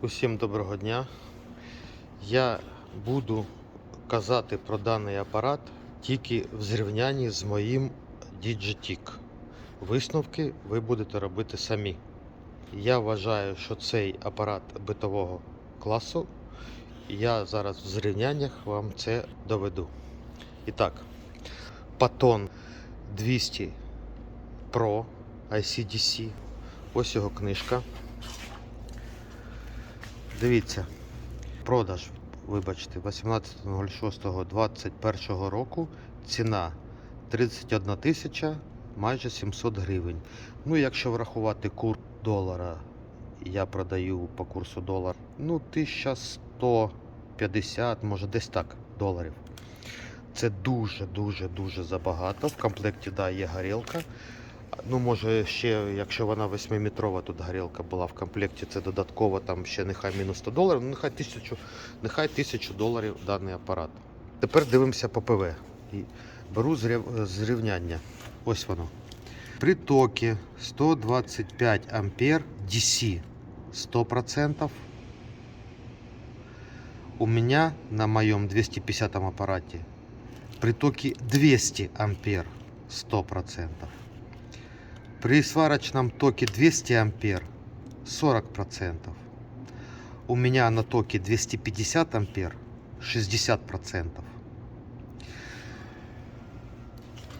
Усім доброго дня. Я буду казати про даний апарат тільки в зрівнянні з моїм Digitic. Висновки ви будете робити самі. Я вважаю, що цей апарат битового класу. Я зараз в зрівняннях вам це доведу. І так, Patton 200 Pro ICDC. Ось його книжка. Дивіться, продаж, вибачте, 18.06.21 року. Ціна 31 тисяча майже 700 гривень. Ну, якщо врахувати курс долара, я продаю по курсу долар, ну, 1150, може десь так, доларів. Це дуже-дуже дуже забагато. В комплекті да, є горілка. Ну, може, ще, якщо вона 8-метрова, тут горілка була в комплекті, це додатково там ще нехай мінус 100 доларів, ну нехай 1000, нехай 1000 доларів даний апарат. Тепер дивимося по ПВ. І беру зрів- зрівняння. Ось воно. При токі 125 ампер DC 100%. У меня на моем 250 аппарате при токе 200 ампер 100%. При сварочном токе 200 ампер 40%. У меня на токе 250 ампер 60%.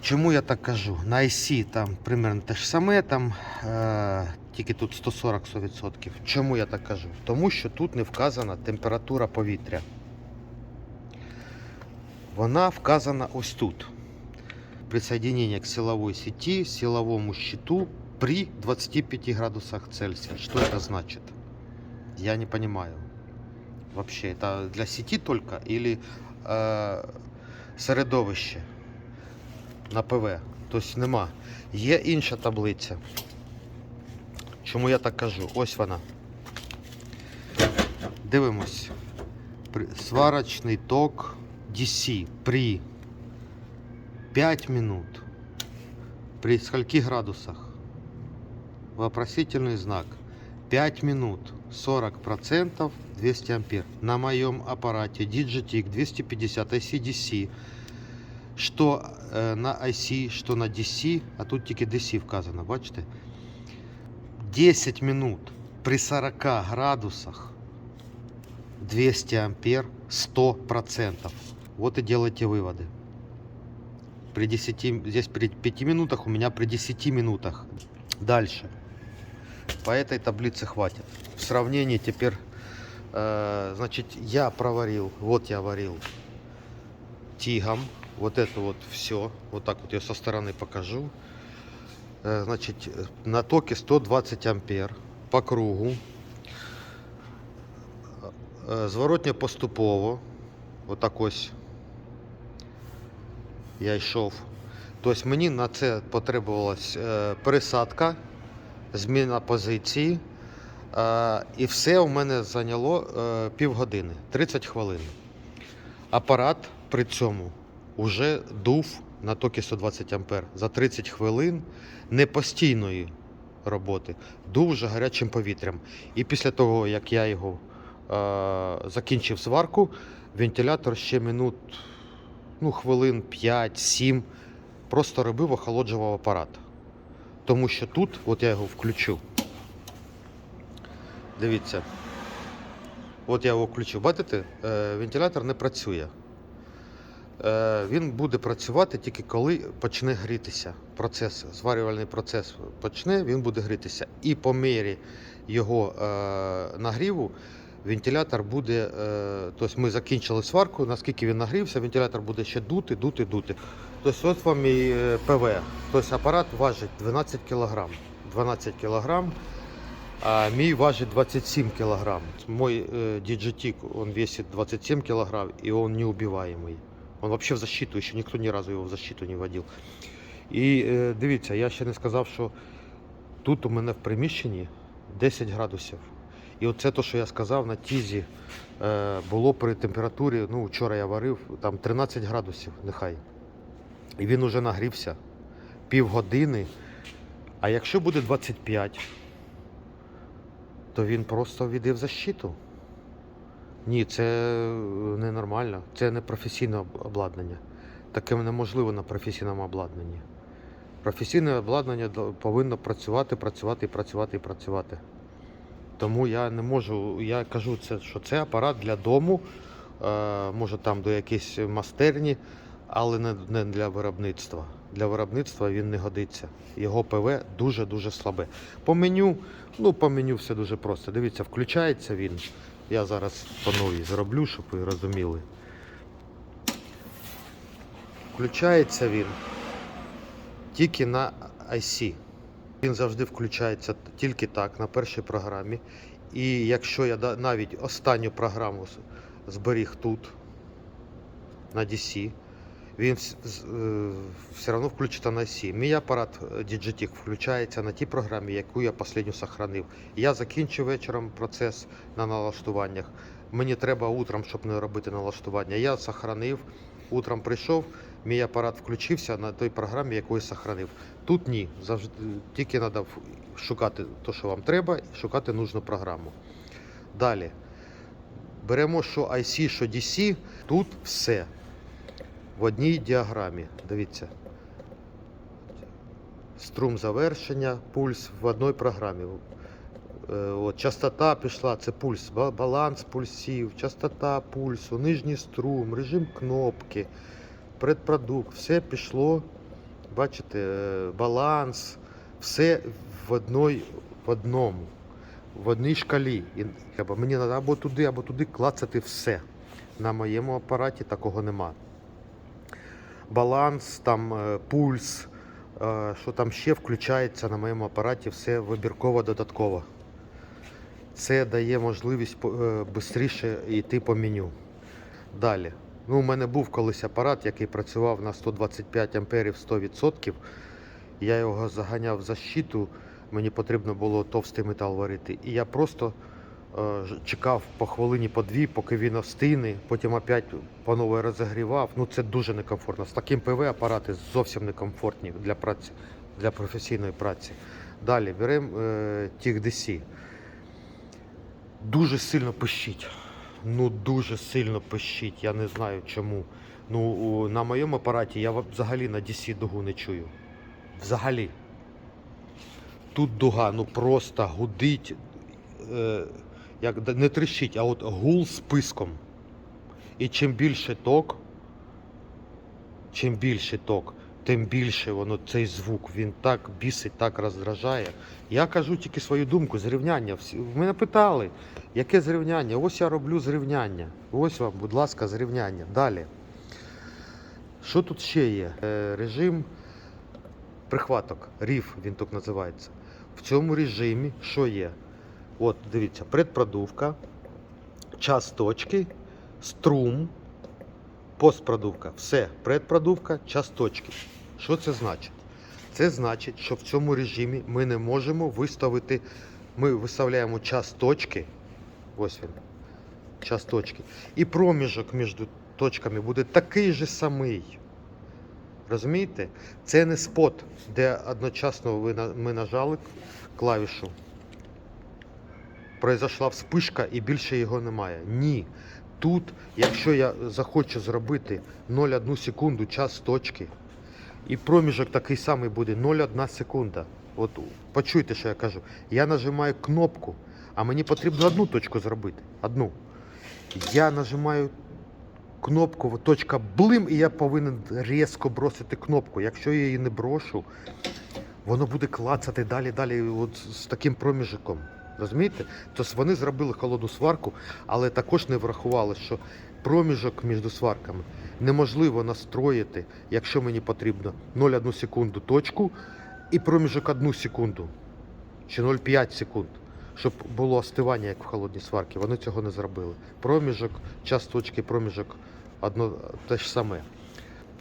Чому я так кажу? На IC там примерно те ж саме, там е, тільки тут 140%. Чому я так кажу? Тому що тут не вказана температура повітря. Вона вказана ось тут Присоединение к силовой сети, силовому щиту при 25 градусах Цельсия. Что это значит? Я не понимаю. Вообще, это для сети только или э, середовище на ПВ? Тобто нема. Є інша таблиця. Чому я так кажу? Ось вона. Дивимось. При- Сварочний ток DC при 5 минут. При скольки градусах? Вопросительный знак. 5 минут. 40% 200 ампер. На моем аппарате Digitic 250 ICDC. Э, на IC, что на DC, а тут тільки DC вказано, бачите? 10 минут при 40 градусах 200 ампер 100%. Вот и делайте выводы. При 10, здесь при 5 минутах, у меня при 10 минутах. Дальше. По этой таблице хватит. В сравнении теперь, э, значит, я проварил, вот я варил тигом. Вот это вот все. Вот так вот я со стороны покажу. Э, значит, э, на токе 120 ампер по кругу. Е, Зворотня поступово. Отак ось я йшов. Тобто мені на це потребувалась е, пересадка, зміна позиції. Е, і все у мене зайняло е, півгодини, 30 хвилин. Апарат при цьому вже дув на токі 120 ампер за 30 хвилин непостійної роботи, дув вже гарячим повітрям. І після того, як я його е, закінчив сварку, вентилятор ще минут, ну, хвилин 5-7 просто робив, охолоджував апарат. Тому що тут, от я його включу. Дивіться. От я його включив. Бачите, е, вентилятор не працює. Е, Він буде працювати тільки коли почне грітися. Процес, зварювальний процес почне, він буде грітися. І по мірі його е, нагріву вентилятор буде. Е, тобто ми закінчили сварку, наскільки він нагрівся, вентилятор буде ще дути, дути, дути. Тобто от вам і е, ПВ. Тобто апарат важить 12 кг. 12 кг. А мій важит 27 килограмм. Мой э, Digitic, он весит 27 килограмм, и он неубиваемый. Он вообще в защиту, еще никто ни разу его в защиту не водил. І е, дивіться, я ще не сказав, що тут у мене в приміщенні 10 градусів. І оце те, що я сказав на тізі, е, було при температурі, ну вчора я варив, там 13 градусів, нехай. І він уже нагрівся півгодини. А якщо буде 25, то він просто віде в защиту. Ні, це ненормально. Це не професійне обладнання. Таке неможливо на професійному обладнанні. Професійне обладнання повинно працювати, працювати, працювати і працювати. Тому я не можу, я кажу, це, що це апарат для дому, е, може там до якоїсь мастерні, але не, не для виробництва. Для виробництва він не годиться. Його ПВ дуже-дуже слабе. По меню, ну по меню все дуже просто. Дивіться, включається він. Я зараз по новій зроблю, щоб ви розуміли. Включається він тільки на IC. Він завжди включається тільки так, на першій програмі. І якщо я навіть останню програму зберіг тут, на DC, він е, все одно включиться на IC. Мій апарат е, Digitec включається на тій програмі, яку я останню сохранив. Я закінчу вечором процес на налаштуваннях. Мені треба утром, щоб не робити налаштування. Я сохранив, утром прийшов, мій апарат включився на той програмі, яку я сохранив. Тут ні. Завжди тільки треба шукати те, що вам треба, шукати нужну програму. Далі. Беремо що IC, що DC, тут все. В одній діаграмі. Дивіться. Струм завершення, пульс в одній програмі. Е, От, частота пішла, це пульс, баланс пульсів, частота пульсу, нижній струм, режим кнопки, предпродукт, все пішло. Бачите, е, баланс, все в одной, в одному, в одній шкалі. І мені треба або туди, або туди клацати все. На моєму апараті такого нема. Баланс, там е, пульс, е, що там ще включається на моєму апараті, все вибірково додатково. Це дає можливість швидше йти по меню. Далі. Ну, у мене був колись апарат, який працював на 125 амперів 100%. Я його заганяв в защиту, мені потрібно було товстий метал варити. І я просто е, чекав по хвилині по дві, поки він остине, потім опять по новій розігрівав. Ну це дуже некомфортно. З таким ПВ апарати зовсім некомфортні для праці, для професійної праці. Далі беремо е, TIG-DC. Дуже сильно пищить. Ну дуже сильно пищить. Я не знаю чому. Ну, на моєму апараті я взагалі на DC дугу не чую. Взагалі. Тут дуга, ну просто гудить, е, як не трещить, а от гул списком. І чим більше ток, чим більше ток, тим більше воно цей звук. Він так бісить, так роздражає. Я кажу тільки свою думку, зрівняння. Всі мене питали, яке зрівняння? Ось я роблю зрівняння. Ось вам, будь ласка, зрівняння. Далі. Що тут ще є? Е, режим прихваток, ріф він так називається. В цьому режимі що є? От, дивіться, предпродувка, час точки, струм, постпродувка. Все, предпродувка, час точки. Що це значить? Це значить, що в цьому режимі ми не можемо виставити. Ми виставляємо час точки. Ось він. Час точки. І проміжок між точками буде такий же самий. Розумієте? Це не спот, де одночасно ви ми нажали клавішу. Произошла вспишка і більше його немає. Ні. Тут, якщо я захочу зробити 0,1 секунду час точки, і проміжок такий самий буде 0,1 секунда. От почуйте, що я кажу. Я нажимаю кнопку, а мені потрібно одну точку зробити. Одну. Я нажимаю кнопку, точка блим, і я повинен різко бросити кнопку. Якщо я її не брошу, воно буде клацати далі, далі, от з таким проміжком. Розумієте? Тобто вони зробили холодну сварку, але також не врахували, що проміжок між сварками неможливо настроїти, якщо мені потрібно 0,1 секунду точку і проміжок 1 секунду чи 0,5 секунд, щоб було остивання, як в холодній сварці. Вони цього не зробили. Проміжок, час точки, проміжок одно те ж саме.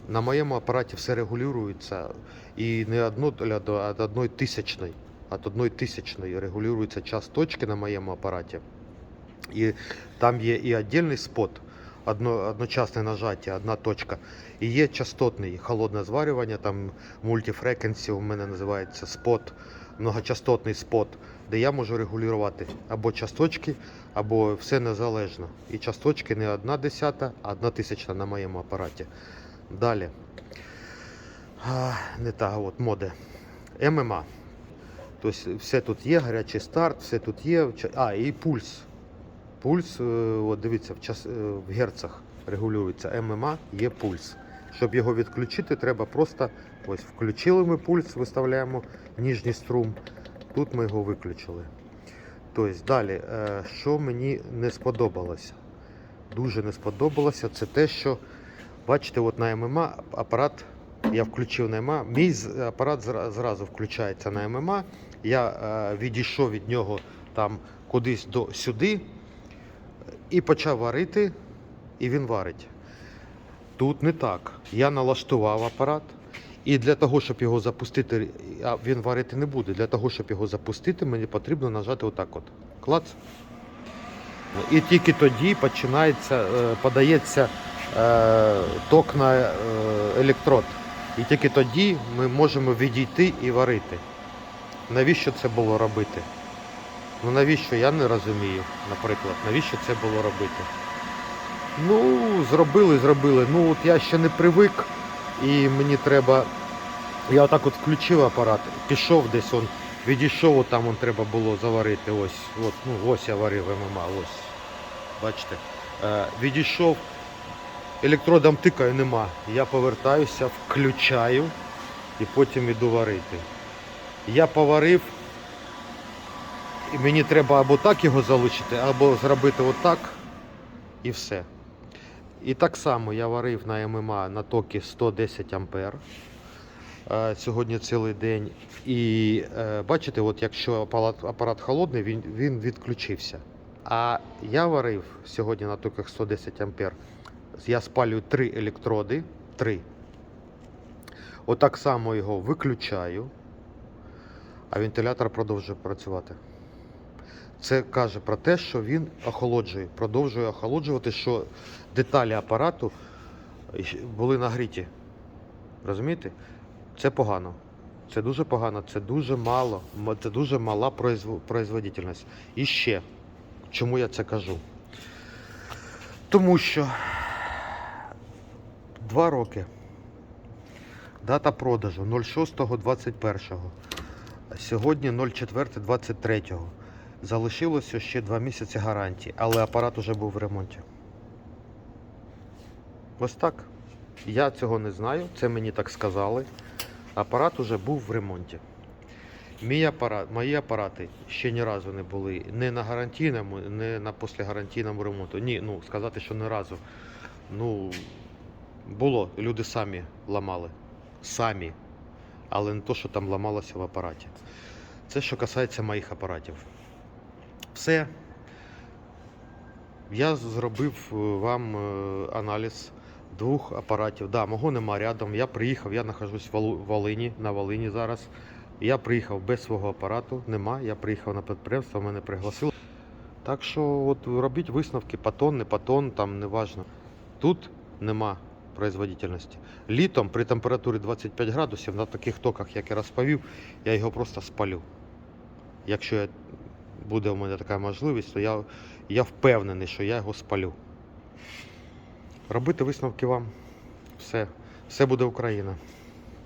На моєму апараті все регулюється і не одно, а одної тисячної. От одної тисячної регулюється час точки на моєму апараті. І там є і віддільний спот, одно, одночасне нажаття, одна точка. І є частотний холодне зварювання, там мультифрекенсі у мене називається спот многочастотний спот, де я можу регулювати або часточки, або все незалежно. І часточки не одна десята, а одна тисячна на моєму апараті. Далі. А, не та от моди. ММА. Тобто все тут є, гарячий старт, все тут є. А, і пульс. Пульс, е, от дивіться, в, час, е, в герцах регулюється ММА, є пульс. Щоб його відключити, треба просто ось включили ми пульс, виставляємо ніжній струм. Тут ми його виключили. Тобто далі, е, що мені не сподобалося? Дуже не сподобалося, це те, що бачите, от на ММА апарат я включив на ММА, мій апарат зразу включається на ММА. Я відійшов від нього там кудись до сюди і почав варити, і він варить. Тут не так. Я налаштував апарат. І для того, щоб його запустити, а він варити не буде. Для того, щоб його запустити, мені потрібно нажати отак от. Клац. І тільки тоді починається, е, подається е, ток на е, електрод. І тільки тоді ми можемо відійти і варити. Навіщо це було робити? Ну навіщо я не розумію, наприклад, навіщо це було робити? Ну, зробили, зробили. Ну от я ще не привик, і мені треба. Я отак от включив апарат, пішов десь он, відійшов, там он треба було заварити. Ось, от, ну, ось я варив ММА, ось. Бачите. Е, відійшов, електродом тикаю, нема. Я повертаюся, включаю і потім іду варити. Я поварив, і мені треба або так його залишити, або зробити отак і все. І так само я варив на ММА на токі 110 ампер. е, Сьогодні цілий день. І е, бачите, от якщо апарат холодний, він, він відключився. А я варив сьогодні на токах 110 ампер. Я спалюю три електроди. Три. Отак само його виключаю, а вентилятор продовжує працювати. Це каже про те, що він охолоджує, продовжує охолоджувати, що деталі апарату були нагріті. Розумієте? Це погано. Це дуже погано, це дуже мало, це дуже мала производительність. І ще, чому я це кажу? Тому що два роки. Дата продажу 06.21. Сьогодні 04.23. Залишилося ще два місяці гарантії, але апарат уже був в ремонті. Ось так. Я цього не знаю, це мені так сказали. Апарат уже був в ремонті. Мій апарат, мої апарати ще ні разу не були не на гарантійному, не на післягарантійному ремонту. Ні, ну сказати, що ні разу. Ну, було, люди самі ламали. Самі. Але не то, що там ламалося в апараті. Це що касається моїх апаратів. Все. Я зробив е, вам е, аналіз двох апаратів. Да, мого нема рядом. Я приїхав, я нахожусь в Волині, на Волині зараз. Я приїхав без свого апарату, нема. Я приїхав на підприємство, мене пригласили. Так що от робіть висновки, патон, не патон, там не важно. Тут нема производительності. Літом при температурі 25 градусів на таких токах, як я розповів, я його просто спалю. Якщо я- буде у мене така можливість, то я, я впевнений, що я його спалю. Робити висновки вам. Все. Все буде Україна.